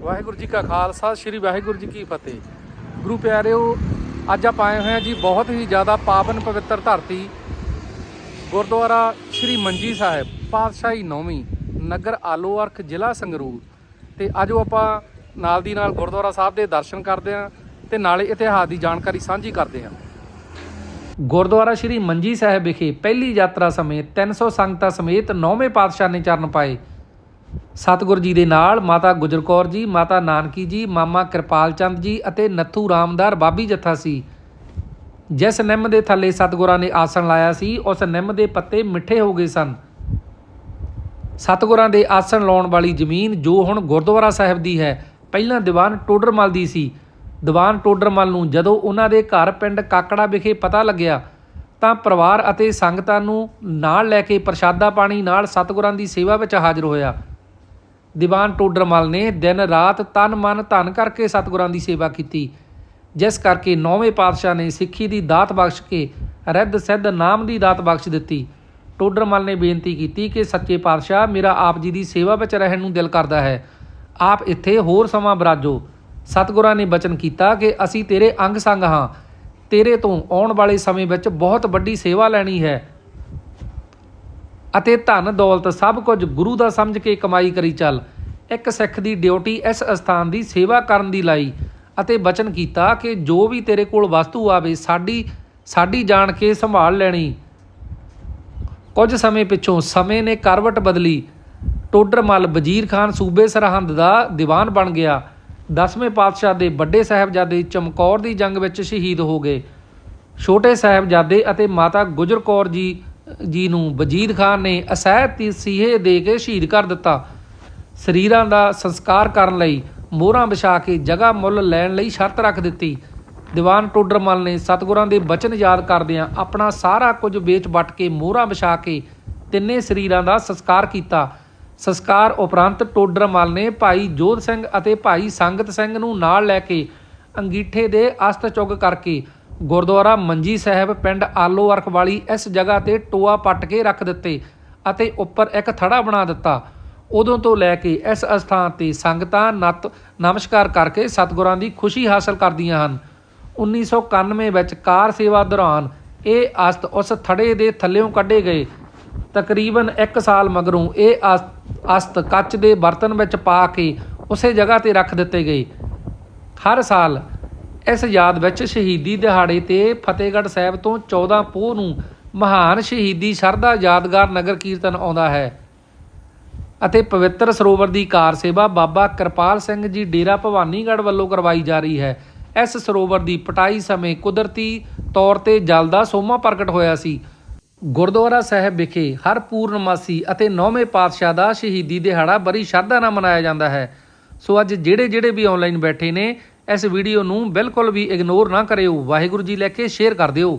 ਵਾਹਿਗੁਰੂ ਜੀ ਕਾ ਖਾਲਸਾ, ਸ੍ਰੀ ਵਾਹਿਗੁਰੂ ਜੀ ਕੀ ਫਤਿਹ। ਗੁਰੂ ਪਿਆਰਿਓ, ਅੱਜ ਆਪਾਂ ਆਏ ਹੋਏ ਹਾਂ ਜੀ ਬਹੁਤ ਹੀ ਜ਼ਿਆਦਾ ਪਾਵਨ ਪਵਿੱਤਰ ਧਰਤੀ, ਗੁਰਦੁਆਰਾ ਸ੍ਰੀ ਮੰਜੀ ਸਾਹਿਬ, ਪਾਤਸ਼ਾਹੀ ਨੌਵੀਂ, ਨਗਰ ਆਲੋ ਅਰਖ ਜ਼ਿਲ੍ਹਾ ਸੰਗਰੂਰ। ਤੇ ਆਜੋ ਆਪਾਂ ਨਾਲ ਦੀ ਨਾਲ ਗੁਰਦੁਆਰਾ ਸਾਹਿਬ ਦੇ ਦਰਸ਼ਨ ਕਰਦੇ ਹਾਂ ਤੇ ਨਾਲੇ ਇਤਿਹਾਸ ਦੀ ਜਾਣਕਾਰੀ ਸਾਂਝੀ ਕਰਦੇ ਹਾਂ। ਗੁਰਦੁਆਰਾ ਸ੍ਰੀ ਮੰਜੀ ਸਾਹਿਬ ਵਿਖੇ ਪਹਿਲੀ ਯਾਤਰਾ ਸਮੇਂ 300 ਸੰਗਤਾਂ ਸਮੇਤ ਨੌਵੇਂ ਪਾਤਸ਼ਾਹ ਨੇ ਚਰਨ ਪਾਏ। ਸਤਿਗੁਰ ਜੀ ਦੇ ਨਾਲ ਮਾਤਾ ਗੁਜਰ ਕੌਰ ਜੀ, ਮਾਤਾ ਨਾਨਕੀ ਜੀ, ਮਾਮਾ ਕਿਰਪਾਲ ਚੰਦ ਜੀ ਅਤੇ ਨੱਥੂ ਰਾਮਦਾਰ ਬਾਬੀ ਜੱਥਾ ਸੀ। ਜਿਸ ਨਿੰਮ ਦੇ ਥੱਲੇ ਸਤਿਗੁਰਾਂ ਨੇ ਆਸਣ ਲਾਇਆ ਸੀ, ਉਸ ਨਿੰਮ ਦੇ ਪੱਤੇ ਮਿੱਠੇ ਹੋ ਗਏ ਸਨ। ਸਤਿਗੁਰਾਂ ਦੇ ਆਸਣ ਲਾਉਣ ਵਾਲੀ ਜ਼ਮੀਨ ਜੋ ਹੁਣ ਗੁਰਦੁਆਰਾ ਸਾਹਿਬ ਦੀ ਹੈ, ਪਹਿਲਾਂ ਦੀਵਾਨ ਟੋਡਰਮਲ ਦੀ ਸੀ। ਦੀਵਾਨ ਟੋਡਰਮਲ ਨੂੰ ਜਦੋਂ ਉਹਨਾਂ ਦੇ ਘਰ ਪਿੰਡ ਕਾਕੜਾ ਵਿਖੇ ਪਤਾ ਲੱਗਿਆ, ਤਾਂ ਪਰਿਵਾਰ ਅਤੇ ਸੰਗਤਾਂ ਨੂੰ ਨਾਲ ਲੈ ਕੇ ਪ੍ਰਸ਼ਾਦਾ ਪਾਣੀ ਨਾਲ ਸਤਿਗੁਰਾਂ ਦੀ ਸੇਵਾ ਵਿੱਚ ਹਾਜ਼ਰ ਹੋਇਆ। ਦੀਵਾਨ ਟੋਡਰਮਲ ਨੇ ਦਿਨ ਰਾਤ ਤਨ ਮਨ ਧਨ ਕਰਕੇ ਸਤਿਗੁਰਾਂ ਦੀ ਸੇਵਾ ਕੀਤੀ, ਜਿਸ ਕਰਕੇ ਨੌਵੇਂ ਪਾਤਸ਼ਾਹ ਨੇ ਸਿੱਖੀ ਦੀ ਦਾਤ ਬਖਸ਼ ਕੇ ਰਿੱਧ ਸਿੱਧ ਨਾਮ ਦੀ ਦਾਤ ਬਖਸ਼ ਦਿੱਤੀ। ਟੋਡਰਮਲ ਨੇ ਬੇਨਤੀ ਕੀਤੀ ਕਿ ਸੱਚੇ ਪਾਤਸ਼ਾਹ, ਮੇਰਾ ਆਪ ਜੀ ਦੀ ਸੇਵਾ ਵਿੱਚ ਰਹਿਣ ਨੂੰ ਦਿਲ ਕਰਦਾ ਹੈ। ਆਪ ਇੱਥੇ ਹੋਰ ਸਮਾਂ ਬਰਾਜੋ। ਸਤਿਗੁਰਾਂ ਨੇ ਬਚਨ ਕੀਤਾ ਕਿ ਅਸੀਂ ਤੇਰੇ ਅੰਗ ਸੰਗ ਹਾਂ। ਤੇਰੇ ਤੋਂ ਆਉਣ ਵਾਲੇ ਸਮੇਂ ਵਿੱਚ ਬਹੁਤ ਵੱਡੀ ਸੇਵਾ ਲੈਣੀ ਹੈ। ਅਤੇ ਧਨ ਦੌਲਤ ਸਭ ਕੁਝ ਗੁਰੂ ਦਾ ਸਮਝ ਕੇ ਕਮਾਈ ਕਰੀ ਚੱਲ। ਇੱਕ ਸਿੱਖ ਦੀ ਡਿਊਟੀ ਇਸ ਅਸਥਾਨ ਦੀ ਸੇਵਾ ਕਰਨ ਦੀ ਲਾਈ ਅਤੇ ਬਚਨ ਕੀਤਾ ਕਿ ਜੋ ਵੀ ਤੇਰੇ ਕੋਲ ਵਸਤੂ ਆਵੇ, ਸਾਡੀ ਸਾਡੀ ਜਾਣ ਕੇ ਸੰਭਾਲ ਲੈਣੀ। ਕੁਝ ਸਮੇਂ ਪਿੱਛੋਂ ਸਮੇਂ ਨੇ ਕਰਵਟ ਬਦਲੀ। ਟੋਡਰ ਟੋਡਰਮਲ ਵਜ਼ੀਰ ਖਾਨ ਸੂਬੇ ਸਰਹੰਦ ਦਾ ਦੀਵਾਨ ਬਣ ਗਿਆ। ਦਸਵੇਂ ਪਾਤਸ਼ਾਹ ਦੇ ਵੱਡੇ ਸਾਹਿਬਜ਼ਾਦੇ ਚਮਕੌਰ ਦੀ ਜੰਗ ਵਿੱਚ ਸ਼ਹੀਦ ਹੋ ਗਏ। ਛੋਟੇ ਸਾਹਿਬਜ਼ਾਦੇ ਅਤੇ ਮਾਤਾ ਗੁਜਰ ਕੌਰ ਜੀ ਜੀ ਨੂੰ ਵਜੀਦ ਖਾਨ ਨੇ ਅਸਹਿ ਸੀਹੇ ਦੇ ਕੇ ਸ਼ਹੀਦ ਕਰ ਦਿੱਤਾ। ਸਰੀਰਾਂ ਦਾ ਸੰਸਕਾਰ ਕਰਨ ਲਈ ਮੋਹਰਾਂ ਵਿਛਾ ਕੇ ਜਗ੍ਹਾ ਮੁੱਲ ਲੈਣ ਲਈ ਸ਼ਰਤ ਰੱਖ ਦਿੱਤੀ। ਦੀਵਾਨ ਟੋਡਰਮਲ ਨੇ ਸਤਿਗੁਰਾਂ ਦੇ ਬਚਨ ਯਾਦ ਕਰਦਿਆਂ ਆਪਣਾ ਸਾਰਾ ਕੁਝ ਵੇਚ ਵੱਟ ਕੇ ਮੋਹਰਾਂ ਵਿਛਾ ਕੇ ਤਿੰਨੇ ਸਰੀਰਾਂ ਦਾ ਸੰਸਕਾਰ ਕੀਤਾ। ਸੰਸਕਾਰ ਉਪਰੰਤ ਟੋਡਰਮਲ ਨੇ ਭਾਈ ਜੋਧ ਸਿੰਘ ਅਤੇ ਭਾਈ ਸੰਗਤ ਸਿੰਘ ਨੂੰ ਨਾਲ ਲੈ ਕੇ ਅੰਗੀਠੇ ਦੇ ਅਸਤ ਚੁੱਗ ਕਰਕੇ ਗੁਰਦੁਆਰਾ ਮੰਜੀ ਸਾਹਿਬ ਪਿੰਡ ਆਲੋ ਅਰਖ ਵਾਲੀ ਇਸ ਜਗ੍ਹਾ ਤੇ ਟੋਆ ਪੱਟ ਕੇ ਰੱਖ ਦਿੱਤੇ ਅਤੇ ਉੱਪਰ ਇੱਕ ਥੜਾ ਬਣਾ ਦਿੱਤਾ। ਉਦੋਂ ਤੋਂ ਲੈ ਕੇ ਇਸ ਅਸਥਾਨ ਤੇ ਸੰਗਤਾਂ ਨਤ ਨਮਸਕਾਰ ਕਰਕੇ ਸਤਿਗੁਰਾਂ ਦੀ ਖੁਸ਼ੀ ਹਾਸਲ ਕਰਦੀਆਂ ਹਨ। 1991 ਵਿੱਚ ਕਾਰ ਸੇਵਾ ਦੌਰਾਨ ਇਹ ਅਸਤ ਉਸ ਥੜੇ ਦੇ ਥੱਲਿਓਂ ਕੱਢੇ ਗਏ। ਤਕਰੀਬਨ 1 ਸਾਲ ਮਗਰੋਂ ਇਹ ਅਸ- ਅਸਤ ਕੱਚ ਦੇ ਬਰਤਨ ਵਿੱਚ ਪਾ ਕੇ ਉਸੇ ਜਗ੍ਹਾ ਤੇ ਰੱਖ ਦਿੱਤੇ ਗਏ। ਹਰ ਸਾਲ ਇਸ ਯਾਦ ਵਿੱਚ ਸ਼ਹੀਦੀ ਦਿਹਾੜੇ ਤੇ ਫਤਿਹਗੜ੍ਹ ਸਾਹਿਬ ਤੋਂ 14 ਪੋਹ ਨੂੰ ਮਹਾਨ ਸ਼ਹੀਦੀ ਸ਼ਰਧਾ ਯਾਦਗਾਰ ਨਗਰ ਕੀਰਤਨ ਆਉਂਦਾ ਹੈ। ਅਤੇ ਪਵਿੱਤਰ ਸਰੋਵਰ ਦੀ ਕਾਰ ਸੇਵਾ ਬਾਬਾ ਕਿਰਪਾਲ ਸਿੰਘ ਜੀ ਡੇਰਾ ਭਵਾਨੀਗੜ੍ਹ ਵੱਲੋਂ ਕਰਵਾਈ ਜਾ ਰਹੀ ਹੈ। ਇਸ ਸਰੋਵਰ ਦੀ ਪਟਾਈ ਸਮੇਂ ਕੁਦਰਤੀ ਤੌਰ ਤੇ ਜਲ ਦਾ ਸੋਮਾ ਪ੍ਰਗਟ ਹੋਇਆ ਸੀ। ਗੁਰਦੁਆਰਾ ਸਾਹਿਬ ਵਿਖੇ ਹਰ ਪੂਰਨਮਾਸੀ ਅਤੇ ਨੌਵੇਂ ਪਾਤਸ਼ਾਹ ਦਾ ਸ਼ਹੀਦੀ ਦਿਹਾੜਾ ਬੜੀ ਸ਼ਰਧਾ ਨਾਲ ਮਨਾਇਆ ਜਾਂਦਾ ਹੈ। ਸੋ ਅੱਜ ਜਿਹੜੇ ਜਿਹੜੇ ਵੀ ਆਨਲਾਈਨ ਬੈਠੇ ਨੇ ਇਸ ਵੀਡੀਓ ਨੂੰ ਬਿਲਕੁਲ ਵੀ ਇਗਨੋਰ ਨਾ ਕਰਿਓ, ਵਾਹਿਗੁਰੂ ਜੀ ਲੈ ਕੇ ਸ਼ੇਅਰ ਕਰ ਦਿਓ।